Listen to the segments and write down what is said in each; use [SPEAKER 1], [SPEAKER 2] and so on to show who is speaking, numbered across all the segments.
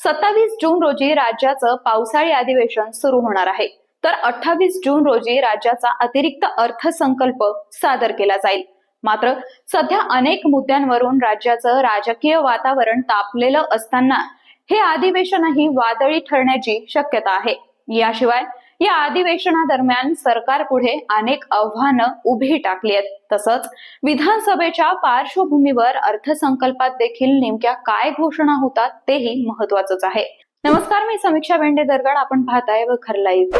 [SPEAKER 1] सत्तावीस जून रोजी राज्याचं पावसाळी अधिवेशन सुरू होणार आहे. तर अठ्ठावीस जून रोजी राज्याचा अतिरिक्त अर्थसंकल्प सादर केला जाईल. मात्र सध्या अनेक मुद्द्यांवरून राज्याचं राजकीय वातावरण तापलेलं असताना हे अधिवेशनही वादळी ठरण्याची शक्यता आहे. याशिवाय या अधिवेशनादरम्यान सरकार पुढे अनेक आव्हानं उभी टाकली आहेत. तसंच विधानसभेच्या पार्श्वभूमीवर अर्थसंकल्पात देखील नेमक्या काय घोषणा होतात तेही महत्वाचंच आहे. नमस्कार मी समीक्षा बेंडे दरगड. आपण पाहताय व खर लाईव्ह.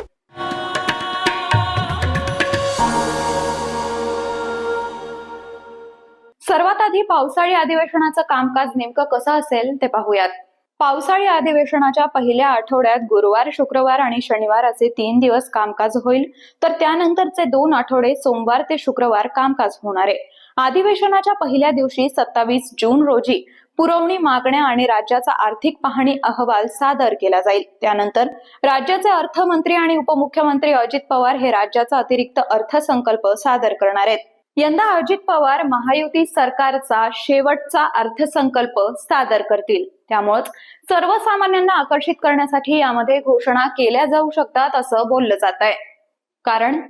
[SPEAKER 1] सर्वात आधी पावसाळी अधिवेशनाचं कामकाज नेमकं कसं असेल ते पाहूयात. पावसाळी अधिवेशनाच्या पहिल्या आठवड्यात गुरुवार शुक्रवार आणि शनिवार असे तीन दिवस कामकाज होईल. तर त्यानंतरचे दोन आठवडे सोमवार ते शुक्रवार कामकाज होणार आहे. अधिवेशनाच्या पहिल्या दिवशी सत्तावीस जून रोजी पुरवणी मागण्या आणि राज्याचा आर्थिक पाहणी अहवाल सादर केला जाईल. त्यानंतर राज्याचे अर्थमंत्री आणि उपमुख्यमंत्री अजित पवार हे राज्याचा अतिरिक्त अर्थसंकल्प सादर करणार आहेत. यंदा अजित पवार महायुती सरकारचा शेवटचा अर्थसंकल्प सादर करतील. त्यामुळेच सर्वसामान्यांना आकर्षित करण्यासाठी यामध्ये घोषणा केल्या जाऊ शकतात असं बोललं जात आहे कारण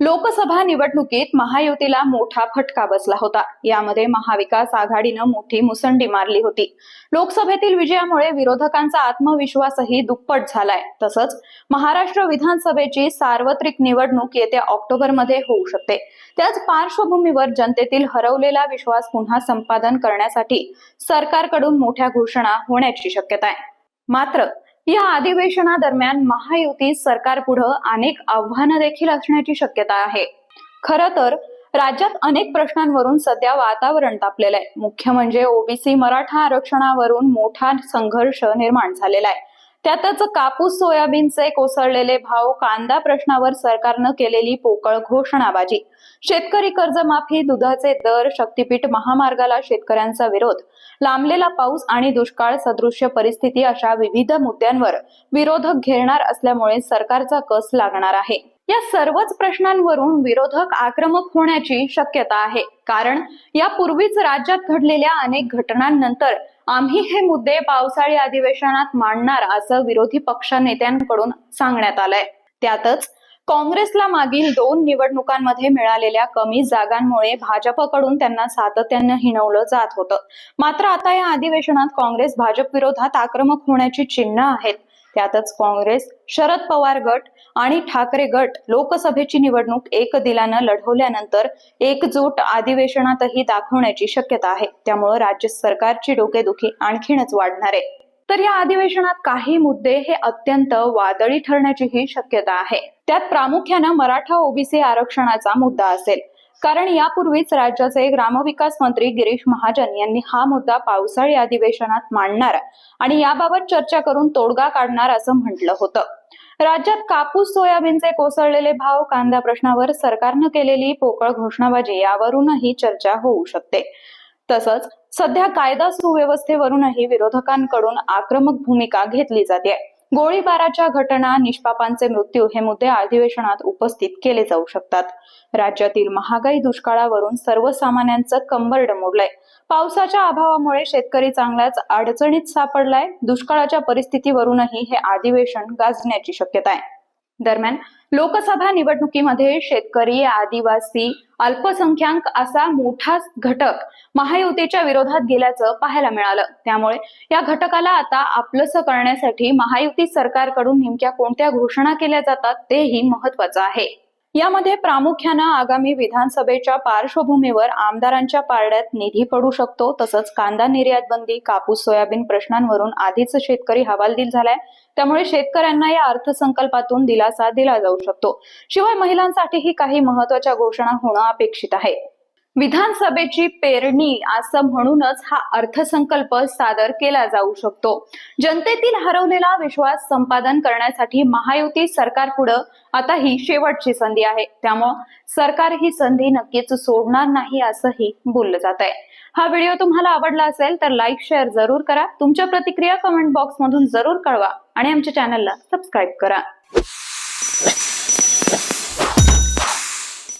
[SPEAKER 1] लोकसभा निवडणुकीत महायुतीला मोठा फटका बसला होता. यामध्ये महाविकास आघाडीनं मोठी मुसंडी मारली होती. लोकसभेतील विजयामुळे विरोधकांचा आत्मविश्वासही दुप्पट झालाय. तसंच महाराष्ट्र विधानसभेची सार्वत्रिक निवडणूक येत्या ऑक्टोबरमध्ये होऊ शकते. त्याच पार्श्वभूमीवर जनतेतील हरवलेला विश्वास पुन्हा संपादन करण्यासाठी सरकारकडून मोठ्या घोषणा होण्याची शक्यता आहे. मात्र या अधिवेशनादरम्यान महायुती सरकार पुढे अनेक आव्हानं देखील असण्याची शक्यता आहे. खर तर राज्यात अनेक प्रश्नांवरून सध्या वातावरण तापलेलं आहे. मुख्य म्हणजे ओबीसी मराठा आरक्षणावरून मोठा संघर्ष निर्माण झालेला आहे. त्यातच कापूस सोयाबीनचे कोसळलेले भाव कांदा प्रश्नावर सरकारनं केलेली पोकळ घोषणाबाजी. शेतकरी कर्जमाफी दुधाचे दर शक्तीपीठ महामार्गाला शेतकऱ्यांचा विरोध. लांबलेला पाऊस आणि दुष्काळ सदृश्य परिस्थिती अशा विविध मुद्द्यांवर विरोधक घेरणार असल्यामुळे सरकारचा कस लागणार आहे? या सर्वच प्रश्नांवरून विरोधक आक्रमक होण्याची शक्यता आहे. कारण यापूर्वीच राज्यात घडलेल्या अनेक घटनांनंतर आम्ही हे मुद्दे पावसाळी अधिवेशनात मांडणार असं विरोधी पक्ष नेत्यांकडून सांगण्यात आलंय. त्यातच काँग्रेसला मागील दोन निवडणुकांमध्ये मिळालेल्या कमी जागांमुळे भाजपकडून त्यांना सातत्यानं हिणवलं जात होतं. मात्र आता या अधिवेशनात काँग्रेस भाजप विरोधात आक्रमक होण्याची चिन्ह आहेत. त्यातच काँग्रेस शरद पवार गट आणि ठाकरे गट लोकसभेची निवडणूक एक दिलानं लढवल्यानंतर एकजूट अधिवेशनातही दाखवण्याची शक्यता आहे. त्यामुळे राज्य सरकारची डोकेदुखी आणखीनच वाढणार आहे. तर या अधिवेशनात काही मुद्दे हे अत्यंत वादळी ठरण्याचीही शक्यता आहे. त्यात प्रामुख्यानं मराठा ओबीसी आरक्षणाचा मुद्दा असेल. कारण यापूर्वीच राज्याचे ग्रामविकास मंत्री गिरीश महाजन यांनी हा मुद्दा पावसाळी अधिवेशनात मांडणार आणि याबाबत चर्चा करून तोडगा काढणार असं म्हटलं होतं. राज्यात कापूस सोयाबीनचे कोसळलेले भाव कांदा प्रश्नावर सरकारनं केलेली पोकळ घोषणाबाजी यावरूनही चर्चा होऊ शकते. तसंच सध्या कायदा सुव्यवस्थेवरूनही विरोधकांकडून आक्रमक भूमिका घेतली जाते. गोळीबाराच्या घटना निष्पापांचे मृत्यू हे मुद्दे अधिवेशनात उपस्थित केले जाऊ शकतात. राज्यातील महागाई दुष्काळावरून सर्वसामान्यांचं कंबरड मोडलंय. पावसाच्या अभावामुळे शेतकरी चांगलाच अडचणीत सापडलाय. दुष्काळाच्या परिस्थितीवरूनही हे अधिवेशन गाजण्याची शक्यता आहे. दरम्यान लोकसभा निवडणुकीमध्ये शेतकरी आदिवासी अल्पसंख्याक असा मोठा घटक महायुतीच्या विरोधात गेल्याचं पाहायला मिळालं. त्यामुळे या घटकाला आता आपलंसं करण्यासाठी महायुती सरकारकडून नेमक्या कोणत्या घोषणा केल्या जातात तेही महत्वाचं आहे. यामध्ये प्रामुख्यानं आगामी विधानसभेच्या पार्श्वभूमीवर आमदारांच्या पारड्यात निधी पडू शकतो तसंच कांदा निर्यात बंदी कापूस सोयाबीन प्रश्नांवरून आधीच शेतकरी हवालदिल झालाय. त्यामुळे शेतकऱ्यांना या अर्थसंकल्पातून दिलासा दिला जाऊ शकतो. शिवाय महिलांसाठीही काही महत्त्वाच्या घोषणा होणं अपेक्षित आहे. विधानसभेची पेरणी असं म्हणूनच हा अर्थसंकल्प सादर केला जाऊ शकतो. जनतेतील हरवलेला विश्वास संपादन करण्यासाठी महायुती सरकार पुढं आता ही शेवटची संधी आहे. त्यामुळं सरकार ही संधी नक्कीच सोडणार नाही असंही बोललं जात आहे. हा व्हिडिओ तुम्हाला आवडला असेल तर लाईक शेअर जरूर करा. तुमच्या प्रतिक्रिया कमेंट बॉक्स मधून जरूर कळवा आणि आमच्या चॅनलला सबस्क्राईब करा.